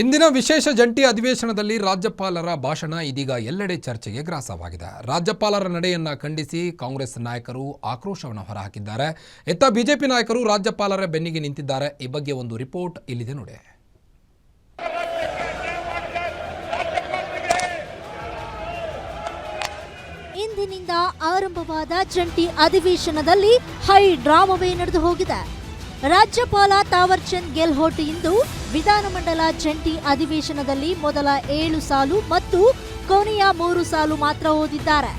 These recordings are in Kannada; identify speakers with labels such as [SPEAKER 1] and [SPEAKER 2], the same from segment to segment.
[SPEAKER 1] ಇಂದಿನ ವಿಶೇಷ ಜಂಟಿ ಅಧಿವೇಶನದಲ್ಲಿ ರಾಜ್ಯಪಾಲರ ಭಾಷಣ ಇದೀಗ ಎಲ್ಲೆಡೆ ಚರ್ಚೆಗೆ ಗ್ರಾಸವಾಗಿದೆ. ರಾಜ್ಯಪಾಲರ ನಡೆಯನ್ನ ಖಂಡಿಸಿ ಕಾಂಗ್ರೆಸ್ ನಾಯಕರು ಆಕ್ರೋಶವನ್ನು ಹೊರಹಾಕಿದ್ದಾರೆ. ಇತ್ತ ಬಿಜೆಪಿ ನಾಯಕರು ರಾಜ್ಯಪಾಲರ ಬೆನ್ನಿಗೆ ನಿಂತಿದ್ದಾರೆ. ಈ ಬಗ್ಗೆ ಒಂದು ರಿಪೋರ್ಟ್ ಇಲ್ಲಿದೆ ನೋಡಿ.
[SPEAKER 2] ಇಂದಿನಿಂದ ಆರಂಭವಾದ ಜಂಟಿ ಅಧಿವೇಶನದಲ್ಲಿ ಹೈ ಡ್ರಾಮವೇ ನಡೆದು ಹೋಗಿದೆ. ರಾಜ್ಯಪಾಲ ತಾವರ್ಚಂದ್ ಗೆಹ್ಲೋಟ್ ಇಂದು ವಿಧಾನಮಂಡಲ ಜಂಟಿ ಅಧಿವೇಶನದಲ್ಲಿ ಮೊದಲ ಏಳು ಸಾಲು ಮತ್ತು ಕೊನೆಯ ಮೂರು ಸಾಲು ಮಾತ್ರ ಓದಿದ್ದಾರೆ.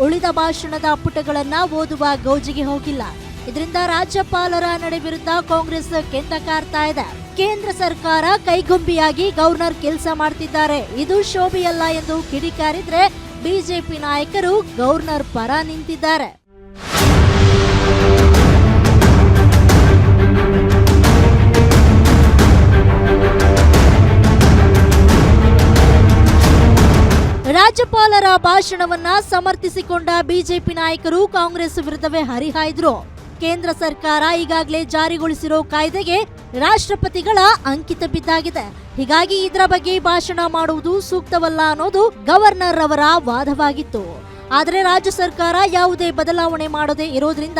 [SPEAKER 2] ಉಳಿದ ಭಾಷಣದ ಪುಟಗಳನ್ನ ಓದುವ ಗೌಜಿಗೆ ಹೋಗಿಲ್ಲ. ಇದರಿಂದ ರಾಜ್ಯಪಾಲರ ನಡೆ ವಿರುದ್ಧ ಕಾಂಗ್ರೆಸ್ ಕೆಂಡ ಕಾರ್ತಾ ಇದೆ. ಕೇಂದ್ರ ಸರ್ಕಾರ ಕೈಗೊಂಬಿಯಾಗಿ ಗವರ್ನರ್ ಕೆಲಸ ಮಾಡ್ತಿದ್ದಾರೆ. ಇದು ಶೋಭೆಯಲ್ಲ ಎಂದು ಕಿಡಿಕಾರಿದ್ರೆ ಬಿಜೆಪಿ ನಾಯಕರು ಗವರ್ನರ್ ಪರ ನಿಂತಿದ್ದಾರೆ. ರಾಜ್ಯಪಾಲರ ಭಾಷಣವನ್ನ ಸಮರ್ಥಿಸಿಕೊಂಡ ಬಿಜೆಪಿ ನಾಯಕರು ಕಾಂಗ್ರೆಸ್ ವಿರುದ್ಧವೇ ಹರಿಹಾಯ್ದ್ರು. ಕೇಂದ್ರ ಸರ್ಕಾರ ಈಗಾಗಲೇ ಜಾರಿಗೊಳಿಸಿರೋ ಕಾಯ್ದೆಗೆ ರಾಷ್ಟ್ರಪತಿಗಳ ಅಂಕಿತ ಬಿದ್ದಾಗಿದೆ. ಹೀಗಾಗಿ ಇದರ ಬಗ್ಗೆ ಭಾಷಣ ಮಾಡುವುದು ಸೂಕ್ತವಲ್ಲ ಅನ್ನೋದು ಗವರ್ನರ್ ಅವರ ವಾದವಾಗಿತ್ತು. ಆದರೆ ರಾಜ್ಯ ಸರ್ಕಾರ ಯಾವುದೇ ಬದಲಾವಣೆ ಮಾಡದೇ ಇರೋದ್ರಿಂದ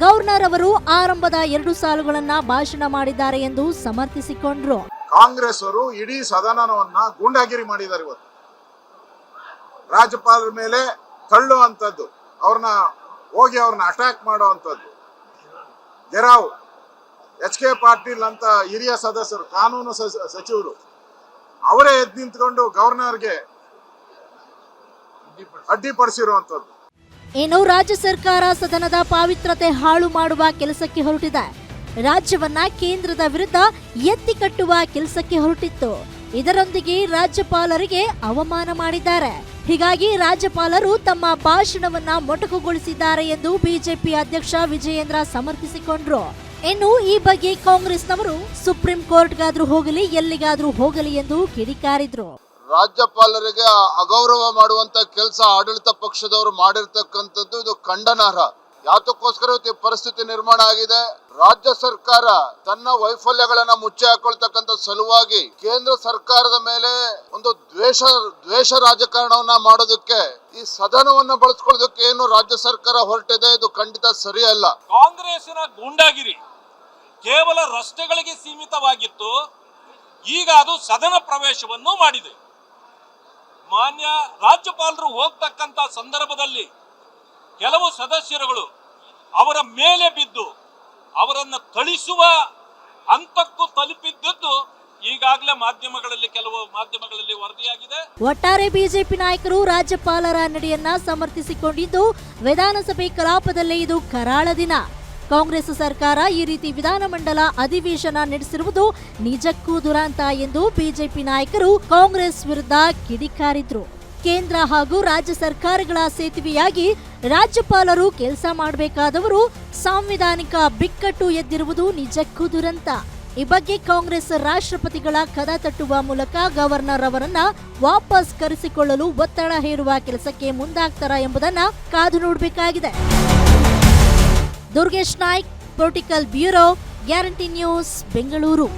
[SPEAKER 2] ಗವರ್ನರ್ ಅವರು ಆರಂಭದ ಎರಡು ಸಾಲುಗಳನ್ನ ಭಾಷಣ ಮಾಡಿದ್ದಾರೆ ಎಂದು ಸಮರ್ಥಿಸಿಕೊಂಡ್ರು.
[SPEAKER 3] ಕಾಂಗ್ರೆಸ್ ಅವರು ಇಡೀ ಸದನವನ್ನ ಗೂಂಡಾಗಿರಿ ಮಾಡಿದ್ದಾರೆ ಇವತ್ತು. ರಾಜ್ಯಪಾಲರ ಮೇಲೆ ತಳ್ಳುವಂಥದ್ದು ಅವ್ರನ್ನ ಹೋಗಿ ಅವ್ರನ್ನ ಅಟ್ಯಾಕ್ ಮಾಡುವಂಥದ್ದು. ಗೆರಾವ್, ಎಚ್ ಕೆ ಪಾಟೀಲ್ ಅಂತ ಹಿರಿಯ ಸದಸ್ಯರು, ಕಾನೂನು ಸಚಿವರು, ಅವರೇ ಎದ್ದು ನಿಂತ್ಕೊಂಡು ಗವರ್ನರ್ಗೆ ಅಡ್ಡಿಪಡಿಸಿರುವಂಥದ್ದು.
[SPEAKER 2] ಏನು ರಾಜ್ಯ ಸರ್ಕಾರ ಸದನದ ಪಾವಿತ್ರತೆ ಹಾಳು ಮಾಡುವ ಕೆಲಸಕ್ಕೆ ಹೊರಟಿದೆ. ರಾಜ್ಯವನ್ನ ಕೇಂದ್ರದ ವಿರುದ್ಧ ಎತ್ತಿ ಕಟ್ಟುವ ಕೆಲಸಕ್ಕೆ ಹೊರಟಿತ್ತು. ಇದರೊಂದಿಗೆ ರಾಜ್ಯಪಾಲರಿಗೆ ಅವಮಾನ ಮಾಡಿದ್ದಾರೆ. ಹೀಗಾಗಿ ರಾಜ್ಯಪಾಲರು ತಮ್ಮ ಭಾಷಣವನ್ನ ಮೊಟಕುಗೊಳಿಸಿದ್ದಾರೆ ಎಂದು ಬಿಜೆಪಿ ಅಧ್ಯಕ್ಷ ವಿಜಯೇಂದ್ರ ಸಮರ್ಥಿಸಿಕೊಂಡ್ರು. ಇನ್ನು ಈ ಬಗ್ಗೆ ಕಾಂಗ್ರೆಸ್ನವರು ಸುಪ್ರೀಂ ಕೋರ್ಟ್ಗಾದ್ರೂ ಹೋಗಲಿ, ಎಲ್ಲಿಗಾದ್ರೂ ಹೋಗಲಿ ಎಂದು ಕಿಡಿಕಾರಿದ್ರು.
[SPEAKER 4] ರಾಜ್ಯಪಾಲರಿಗೆ ಅಗೌರವ ಮಾಡುವಂತ ಕೆಲಸ ಆಡಳಿತ ಪಕ್ಷದವರು ಮಾಡಿರ್ತಕ್ಕಂಥದ್ದು ಇದು ಖಂಡನಾರ್ಹ ಯಾತಕ್ಕೋಸ್ಕರ ಇವತ್ತು ಪರಿಸ್ಥಿತಿ ನಿರ್ಮಾಣ ಆಗಿದೆ. ರಾಜ್ಯ ಸರ್ಕಾರ ತನ್ನ ವೈಫಲ್ಯಗಳನ್ನ ಮುಚ್ಚಿ ಹಾಕೊಳ್ತಕ್ಕಂಥ ಸಲುವಾಗಿ ಕೇಂದ್ರ ಸರ್ಕಾರದ ಮೇಲೆ ಒಂದು ದ್ವೇಷ ದ್ವೇಷ ರಾಜಕಾರಣವನ್ನ ಮಾಡೋದಕ್ಕೆ ಈ ಸದನವನ್ನ ಬಳಸ್ಕೊಳ್ಳೋದಕ್ಕೆ ಏನು ರಾಜ್ಯ ಸರ್ಕಾರ ಹೊರಟಿದೆ ಇದು ಖಂಡಿತ ಸರಿಯಲ್ಲ.
[SPEAKER 5] ಕಾಂಗ್ರೆಸ್ನ ಗೂಂಡಾಗಿರಿ ಕೇವಲ ರಸ್ತೆಗಳಿಗೆ ಸೀಮಿತವಾಗಿತ್ತು. ಈಗ ಅದು ಸದನ ಪ್ರವೇಶವನ್ನು ಮಾಡಿದೆ. ಮಾನ್ಯ ರಾಜ್ಯಪಾಲರು ಹೋಗ್ತಕ್ಕಂಥ ಸಂದರ್ಭದಲ್ಲಿ ಕೆಲವು ಸದಸ್ಯರುಗಳು ಅವರ ಮೇಲೆ ಬಿದ್ದು ಅವರನ್ನು ಥಳಿಸುವ ಹಂತಕ್ಕೂ ತಲುಪಿದ್ದದ್ದು ಈಗಾಗಲೇ ಮಾಧ್ಯಮಗಳಲ್ಲಿ ಕೆಲವು ಮಾಧ್ಯಮಗಳಲ್ಲಿ ವರದಿಯಾಗಿದೆ.
[SPEAKER 2] ಒಟ್ಟಾರೆ ಬಿಜೆಪಿ ನಾಯಕರು ರಾಜ್ಯಪಾಲರ ನಡೆಯನ್ನ ಸಮರ್ಥಿಸಿಕೊಂಡಿದ್ದು, ವಿಧಾನಸಭೆ ಕಲಾಪದಲ್ಲೇ ಇದು ಕರಾಳ ದಿನ. ಕಾಂಗ್ರೆಸ್ ಸರ್ಕಾರ ಈ ರೀತಿ ವಿಧಾನಮಂಡಲ ಅಧಿವೇಶನ ನಡೆಸಿರುವುದು ನಿಜಕ್ಕೂ ದುರಂತ ಎಂದು ಬಿಜೆಪಿ ನಾಯಕರು ಕಾಂಗ್ರೆಸ್ ವಿರುದ್ಧ ಕಿಡಿಕಾರಿದ್ರು. ಕೇಂದ್ರ ಹಾಗೂ ರಾಜ್ಯ ಸರ್ಕಾರಗಳ ಸೇತುವೆಯಾಗಿ ರಾಜ್ಯಪಾಲರು ಕೆಲಸ ಮಾಡಬೇಕಾದವರು ಸಾಂವಿಧಾನಿಕ ಬಿಕ್ಕಟ್ಟು ಎದ್ದಿರುವುದು ನಿಜಕ್ಕೂ ದುರಂತ. ಈ ಬಗ್ಗೆ ಕಾಂಗ್ರೆಸ್ ರಾಷ್ಟ್ರಪತಿಗಳ ಕದ ತಟ್ಟುವ ಮೂಲಕ ಗವರ್ನರ್ ಅವರನ್ನ ವಾಪಸ್ ಕರೆಸಿಕೊಳ್ಳಲು ಒತ್ತಡ ಹೇರುವ ಕೆಲಸಕ್ಕೆ ಮುಂದಾಗ್ತಾರಾ ಎಂಬುದನ್ನ ಕಾದು ನೋಡಬೇಕಾಗಿದೆ. Durgesh Naik, political bureau, Guarantee News, Bengaluru.